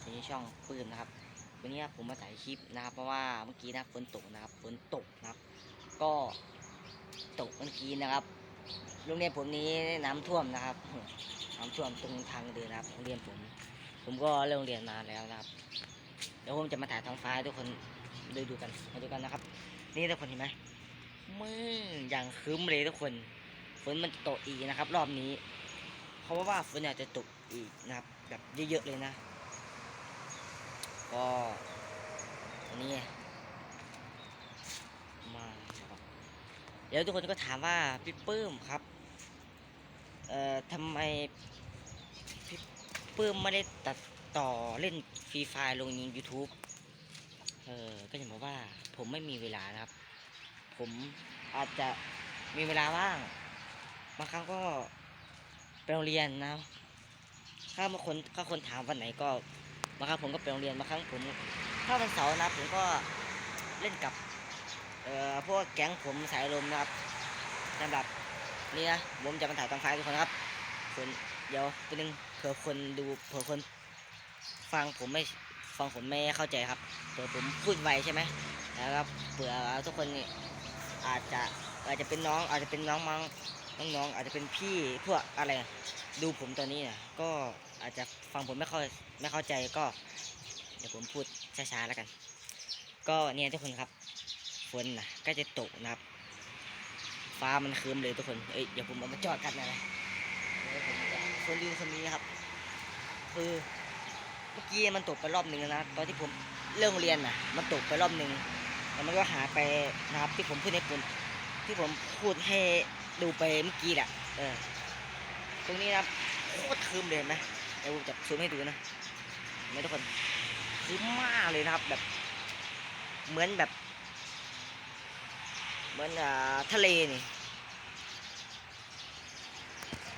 อยู่ในช่องปืนนะครับ วันนี้ผมมาถ่ายคลิปนะครับ เพราะว่าเมื่อกี้นะฝนตกนะครับฝนตกนะครับ ก็ตกเมื่อกี้นะครับโรงเรียนผมนี้น้ำท่วมนะครับน้ำท่วมตรงทางเดินนะครับโรงเรียนผม ผมก็เลิกโรงเรียนนานแล้วนะครับเดี๋ยวผมจะมาถ่ายท้องฟ้าทุกคนดูดูกันมาดูกันนะครับ นี่ทุกคนเห็นไหมมืออย่างครึ้มเลยทุกคนฝนมันจะตกอีกนะครับ รอบนี้ เพราะว่าฝนอาจจะตกอีกนะครับแบบเยอะๆเลยนะ ก็อันนี้มาครับเดี๋ยวทุกคนก็ถามว่าพี่ปื้มครับ เอ่อทำไมพี่ปื้มไม่ได้ตัดต่อเล่นฟรีไฟลงใน YouTube เออก็จะบอกว่าผมไม่มีเวลานะครับ ผมอาจจะมีเวลาว่างบางครั้งก็ไปโรงเรียนนะ ถ้าบางคนถ้าคนถามวันไหนก็างครั้งผมก็ไปโรงเรียนบางครั้งผมถ้าวันเสาร์นะผมก็เล่นกับเอ่อพวกแก๊งผมสายลมนะครับสำหรับนี่นะผมจะมาถ่ายตอนไฟทุกคนครับคนเดี๋ยวตัวนึงเผื่อคนดูเผื่อคนฟังผมไม่ฟังผมไม่เข้าใจครับเผื่อผมพูดไวใช่ไหมนะครับเผื่อทุกคนนี่อาจจะอาจจะเป็นน้องอาจจะเป็นน้องมั้งน้องๆอาจจะเป็นพี่พวกอะไร ดูผมตอนนี้เนี่ยก็ อาจจะฟังผมไม่เข้าไม่เข้าใจก็ เดี๋ยวผมพูดช้าๆแล้วกัน ก็เนี่ยทุกคนครับฝนนะก็จะตกนะครับ ฟ้ามันครึ้มเลยทุกคนเอ้ยเดี๋ยวผมเอามาจอดกันนะนะเดี๋ยวผมจะคนดูคนนี้ครับ คือเมื่อกี้มันตกไปรอบหนึ่งนะตอนที่ผมเลิกเรียนนะมันตกไปรอบหนึ่งแล้วมันก็หาไปนะครับที่ผมพูดให้คุณที่ผมพูดให้ดูไปเมื่อกี้แหละเออ ตรงนี้นะครับโคตรคืมเลยไหม ดี๋ยวผมจะซูมให้ดูนะไหมทุกคนคืมมากเลยนะครับแบบ เหมือนแบบ เหมือนอ่าทะเลนี่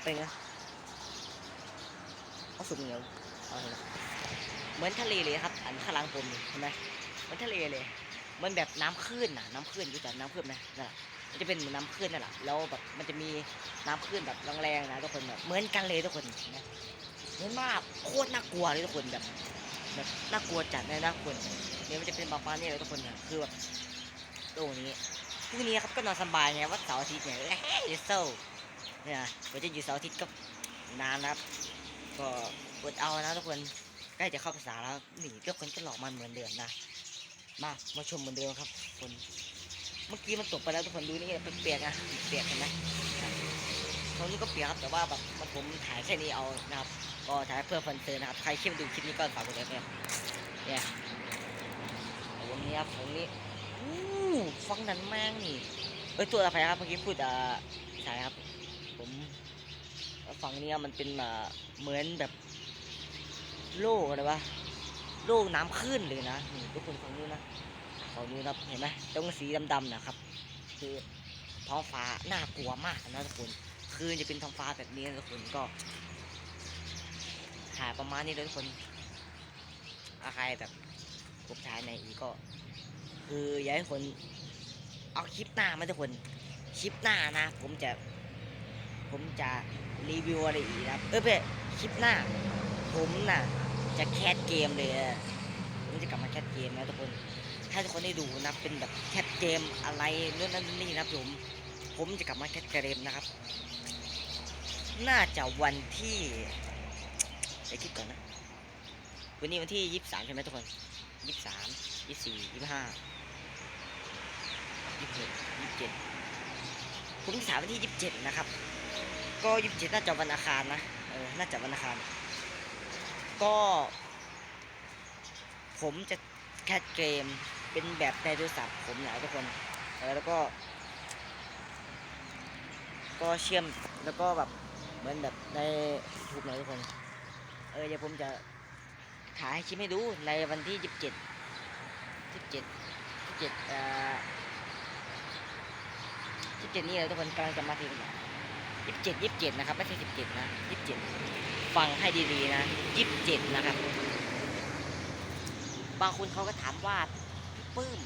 เป็นไงเอาสุดเหนียวเอาเหมเหมือนทะเลเลยครับ อันข้างหลังผมนี่เห็นไหมเหมือนทะเลเลยมันแบบน้ำคลื่นน่ะน้ำคลื่นรู้จักน้ำคลื่นไหมนั่นแหละมันจะเป็นเหมือนน้ำคลื่นนั่นแหละแล้วแบบมันจะมีน้ำคลื่นแบบแรงๆนะทุกคนแบบเหมือนกันเลยทุกคนนะ เหมือนมากโคตรน่ากลัวเลยทุกคนแบบแบบน่ากลัวจัดเลยนะทุกคนเนี่ยมันจะเป็นประมาณนี้เลยทุกคนเนี่ยคือแบบโลกนี้พรุ่งนี้ครับก็นอนสบายไงว่าเสาร์อาทิตย์เนี่ยเฮ้ยเศร้าเนี่ยก็จะอยู่เสาร์อาทิตย์ก็นานนะครับ ก็อดเอานะทุกคนใกล้จะเข้าภาษาแล้วหนี่ทุกคนก็หลอกมันเหมือนเดิมนะมามาชมเหมือนเดิมครับคนเมื่อกี้มันตกไปแล้วทุกคนดูนี่เปียกๆนะเปียกเห็นไหมตรงนี้ก็เปียกครับแต่ว่าแบบมันผมถ่ายแค่นี้เอานะครับ ก็ถ่ายเพื่อฟันเตือนนะครับใครเข้มดูคลิปนี้ก็ฝากกดไลค์นะครับเนี่ยตรงนี้ครับตรงนี้อู้ฟังนั้นแม่งนี่เอ้ยตัวอะไรครับเมื่อกี้พูดอ่าใช่ครับ ผมฝั่งนี้มันเป็นอ่าเหมือนแบบโลกอะไรวะโลกน้ำขึ้นเลยนะนี่ทุกคนฝั่งนู้นนะฝั่งนู้นนะเห็นไหมตรงสีดำๆนะครับ คือท้องฟ้าน่ากลัวมากนะทุกคนคืนจะเป็นท้องฟ้าแบบนี้นะทุกคนก็ ถ่ายประมาณนี้เลยทุกคนอาใครแบบผมถ่ายในอีกก็ คืออยากให้คนเอาคลิปหน้ามาทุกคนคลิปหน้านะ ผมจะผมจะรีวิวอะไรอีกนะครับเออเพื่อคลิปหน้า ผมน่ะ จะแคสเกมเลยผมจะกลับมาแคสเกมนะทุกคน ถ้าทุกคนได้ดูนะเป็นแบบแคสเกมอะไรนู่นนั่นนี่นะผม ผมจะกลับมาแคสเกมนะครับ น่าจะวันที่ เดี๋ยวคิดก่อนนะวันนี้วันที่ยี่สิบสามใช่ไหมทุกคนยี่สิบสามยี่สี่ยี่ห้ายี่หกยี่สิบเจ็ดผมที่สามวันที่ยี่สิบเจ็ดนะครับ ก็ยี่สิบเจ็ดน่าจะวันอังคารนะเออน่าจะวันอังคาร ก็ ผมจะแคสเกมเป็นแบบในโทรศัพท์ผมนะทุกคนเออแล้วก็ ก็เชื่อมแล้วก็แบบเหมือนแบบในทูบนะทุกคน ออเดี๋ยวผมจะถ่ายให้คลิปให้ดูในวันที่ยี่สิบเจ็ดยี่สิบเจ็ดยี่สิบเจ็ดอ่อยี่สิบเจ็ดนี่เลยทุกคนกำลังจะมาถึงยี่สิบเจ็ดยี่สิบเจ็ดนะครับไม่ใช่สิบเจ็ดนะยี่สิบเจ็ดฟังให้ดีๆนะยี่สิบเจ็ดนะครับ บางคนเขาก็ถามว่าพี่ปื้ม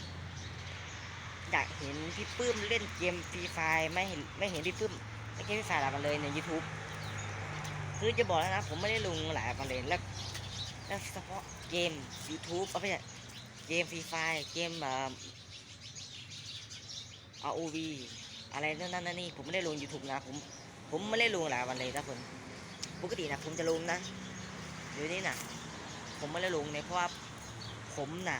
อยากเห็นพี่ปื้มเล่นเกมฟรีไฟไม่เห็นไม่เห็นพี่ปื้มเล่นเกมฟรีไฟหลายวันเลยใน YouTube คือจะบอกแล้วนะ ผมไม่ได้ลงหลายวันเลยแล้วและเฉพาะเกม YouTube เอาไม่ใช่เกมฟรีไฟเกมเอ่อ ROV อะไรนั่นนั่นนี่ผมไม่ได้ลง YouTube นะผมผมไม่ได้ลงหลายวันเลยทุกคนปกตินะผมจะลงนะเดี๋ยวนี้นะผมไม่ได้ลงเนี่ยเพราะว่าผมนะ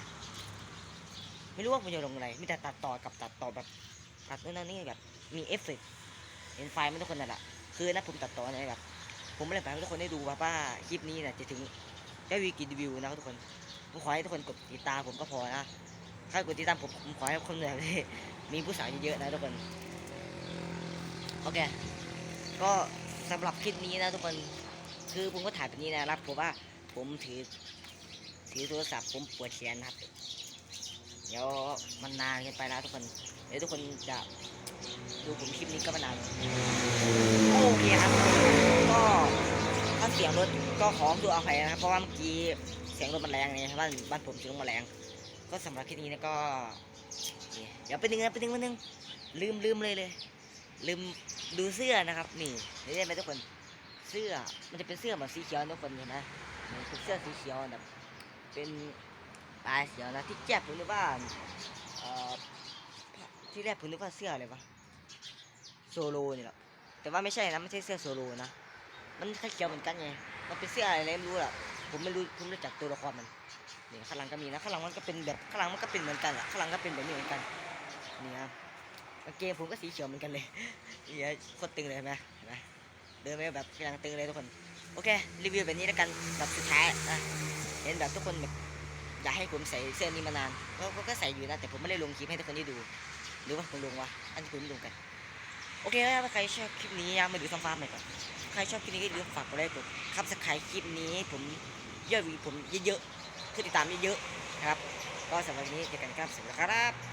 ไม่รู้ว่าผมจะลงอะไรมีแต่ตัดต่อกับตัดต่อแบบตัดนู่นนั่นนี่แบบมีเอฟเฟกต์เห็นไฟไหมันทุกคนนั่นแหละคือนะผมตัดต่อเนี่ยแบบ ผมไม่ได้ไปให้ทุกคนได้ดูว่าว่าคลิปนี้นะจะถึงได้วีกี่วิวนะครับทุกคนผมขอให้ทุกคนกดติดตามผมก็พอนะถ้ากดติดตามผมผมขอให้คนแบบนี้มีผู้สาวเยอะๆนะทุกคนโอเคก็สำหรับคลิปนี้นะทุกคนคือผมก็ถ่ายแบบนี้นะครับผมว่าผมถือถือโทรศัพท์ผมปวดแขนนะครับ เดี๋ยวมันนานเกินไปแล้วทุกคน เดี๋ยวทุกคนจะ ดูผมคลิปนี้ก็มานานโอเคครับก็ถ้าเสียงรถก็ขอดูอภัยนะครับเพราะว่าเมื่อกี้เสียงรถมันแรงไงบ้านบ้านผมเสียงมันแรง ก็สำหรับคลิปนี้นะก็ เดี๋ยวไปหนึ่งนะไปหนึ่งไปหนึ่งลืมลืมเลยเลย ลืมดูเสื้อนะครับนี่เห็นไหมทุกคนเสื้อมันจะเป็นเสื้อแบบสีเขียวทุกคนเห็นไหมเป็นเสื้อสีเขียวแบบเป็นลายเขียวนะที่แจ๊บผมนึกว่าเอ่อที่แรกผมนึกว่าเสื้ออะไรวะ โซโลนี่แหละแต่ว่าไม่ใช่นะไม่ใช่เสื้อโซโลนะมันแค่เขียวเหมือนกันไงมันเป็นเสื้ออะไรไม่รู้ล่ะผมไม่รู้ผมไม่รู้จักตัวละครมันนี่ข้างหลังก็มีนะข้างหลังมันก็เป็นแบบข้างหลังมันก็เป็นเหมือนกันอะข้างหลังก็เป็นแบบนี้เหมือนกันนี่ครับกางเกงผมก็สีเขียวเหมือนกันเลยนี่ฮะโคตรตึงเลยเห็นไหมเห็นไหมเดินไปแบบกำลังตึงเลยทุกคนโอเครีวิวแบบนี้แล้วกันแบบสุดท้ายนะเห็นแบบทุกคนแบบอยากให้ผมใส่เสื้อนี้มานานก็ก็ก็ใส่อยู่นะแต่ผมไม่ได้ลงคลิปให้ทุกคนได้ดู หรือว่าผมลงวะอันที่ผมลงกัน โอเคแล้วถ้าใครชอบคลิปนี้นะมาดูซ้ำๆหน่อยก่อนใครชอบคลิปนี้ก็อย่าลืมฝากกดไลค์กดคับสไครต์คลิปนี้ผมยอดวิวผมเยอะๆคือติดตามเยอะๆนะครับ ก็สำหรับวันนี้เจอกันครับสวัสดีครับ